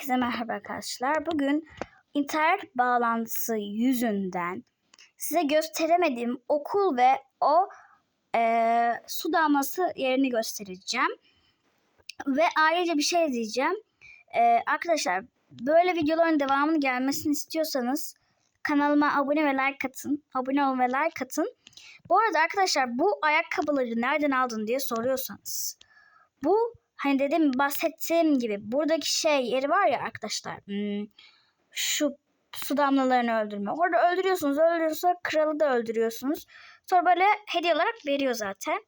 Herkese merhaba arkadaşlar. Bugün internet bağlantısı yüzünden size gösteremediğim okul ve o eee, su damlası yerini göstereceğim. Ve ayrıca bir şey diyeceğim. Eee, arkadaşlar böyle videoların devamını gelmesini istiyorsanız kanalıma abone ve like atın. Abone olun ve like atın. Bu arada arkadaşlar bu ayakkabıları nereden aldın diye soruyorsanız. Bu hani dedim bahsettiğim gibi buradaki şey yeri var ya arkadaşlar. hmm, şu su damlalarını öldürme. Orada öldürüyorsunuz, öldürüyorsunuz. Kralı da öldürüyorsunuz. Sonra böyle hediye olarak veriyor zaten.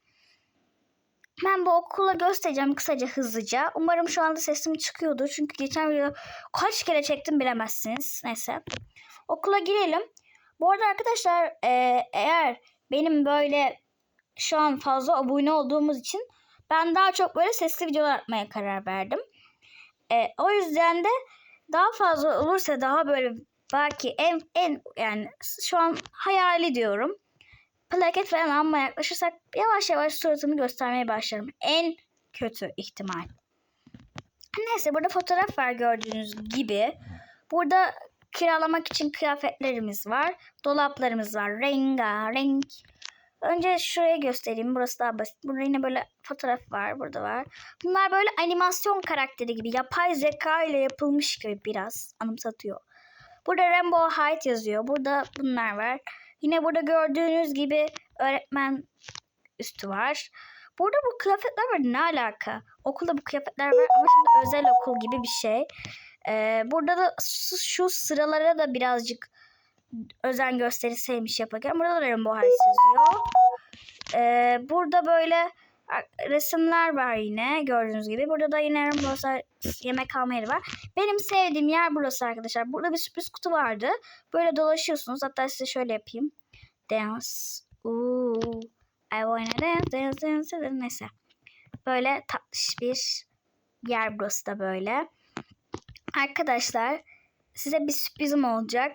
Ben bu okula göstereceğim kısaca hızlıca. Umarım şu anda sesim çıkıyordur. Çünkü geçen video kaç kere çektim bilemezsiniz. Neyse. Okula girelim. Bu arada arkadaşlar e, eğer benim böyle şu an fazla abone olduğumuz için ben daha çok böyle sesli videolar atmaya karar verdim. E, o yüzden de daha fazla olursa daha böyle belki en en yani şu an hayali diyorum. Plaket falan almaya yaklaşırsak yavaş yavaş suratımı göstermeye başlarım. En kötü ihtimal. Neyse burada fotoğraf var gördüğünüz gibi. Burada kiralamak için kıyafetlerimiz var. Dolaplarımız var. Rengarenk. Önce şuraya göstereyim. Burası daha basit. Burada yine böyle fotoğraf var. Burada var. Bunlar böyle animasyon karakteri gibi. Yapay zeka ile yapılmış gibi biraz anımsatıyor. Burada Rainbow Height yazıyor. Burada bunlar var. Yine burada gördüğünüz gibi öğretmen üstü var. Burada bu kıyafetler var. Ne alaka? Okulda bu kıyafetler var ama şimdi özel okul gibi bir şey. Ee, burada da şu, sıralara da birazcık özen gösterilseymiş yaparken. Burada da Rainbow Heights yazıyor. Ee, burada böyle resimler var yine gördüğünüz gibi. Burada da yine Rainbow yemek alma yeri var. Benim sevdiğim yer burası arkadaşlar. Burada bir sürpriz kutu vardı. Böyle dolaşıyorsunuz. Hatta size şöyle yapayım. Dance. Ooh. I wanna dance, dance, dance, dance. Neyse. Böyle tatlış bir yer burası da böyle. Arkadaşlar size bir sürprizim olacak.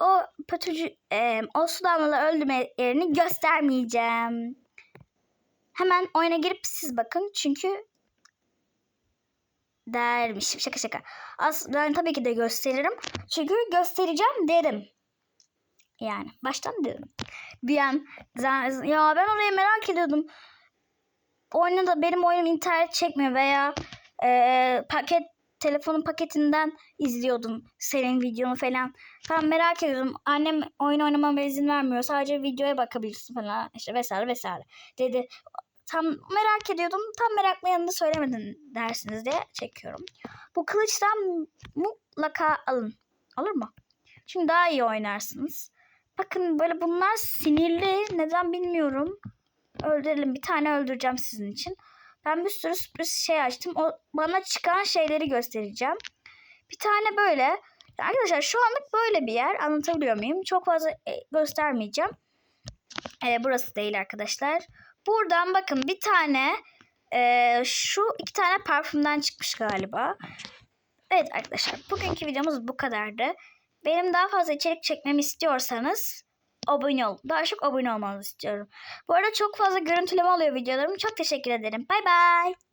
O, pötücü, e, o su damlalı öldürme yerini göstermeyeceğim. Hemen oyuna girip siz bakın çünkü dermişim. Şaka şaka. Aslında ben tabii ki de gösteririm. Çünkü göstereceğim derim. Yani baştan dedim. Bir an ya ben orayı merak ediyordum. Oyunu da benim oyunum internet çekmiyor veya e, paket telefonun paketinden izliyordum senin videonu falan. Ben merak ediyordum. Annem oyun oynamama izin vermiyor. Sadece videoya bakabilirsin falan işte vesaire vesaire. Dedi tam merak ediyordum. Tam meraklı yanında söylemedin dersiniz diye çekiyorum. Bu kılıçtan mutlaka alın. Olur mu? Çünkü daha iyi oynarsınız. Bakın böyle bunlar sinirli. Neden bilmiyorum. Öldürelim. Bir tane öldüreceğim sizin için. Ben bir sürü sürpriz şey açtım. O bana çıkan şeyleri göstereceğim. Bir tane böyle. Arkadaşlar şu anlık böyle bir yer. Anlatabiliyor muyum? Çok fazla e, göstermeyeceğim. E, burası değil arkadaşlar. Buradan bakın bir tane e, şu iki tane parfümden çıkmış galiba. Evet arkadaşlar bugünkü videomuz bu kadardı. Benim daha fazla içerik çekmemi istiyorsanız abone olun. Daha çok abone olmanızı istiyorum. Bu arada çok fazla görüntüleme oluyor videolarım. Çok teşekkür ederim. Bay bay.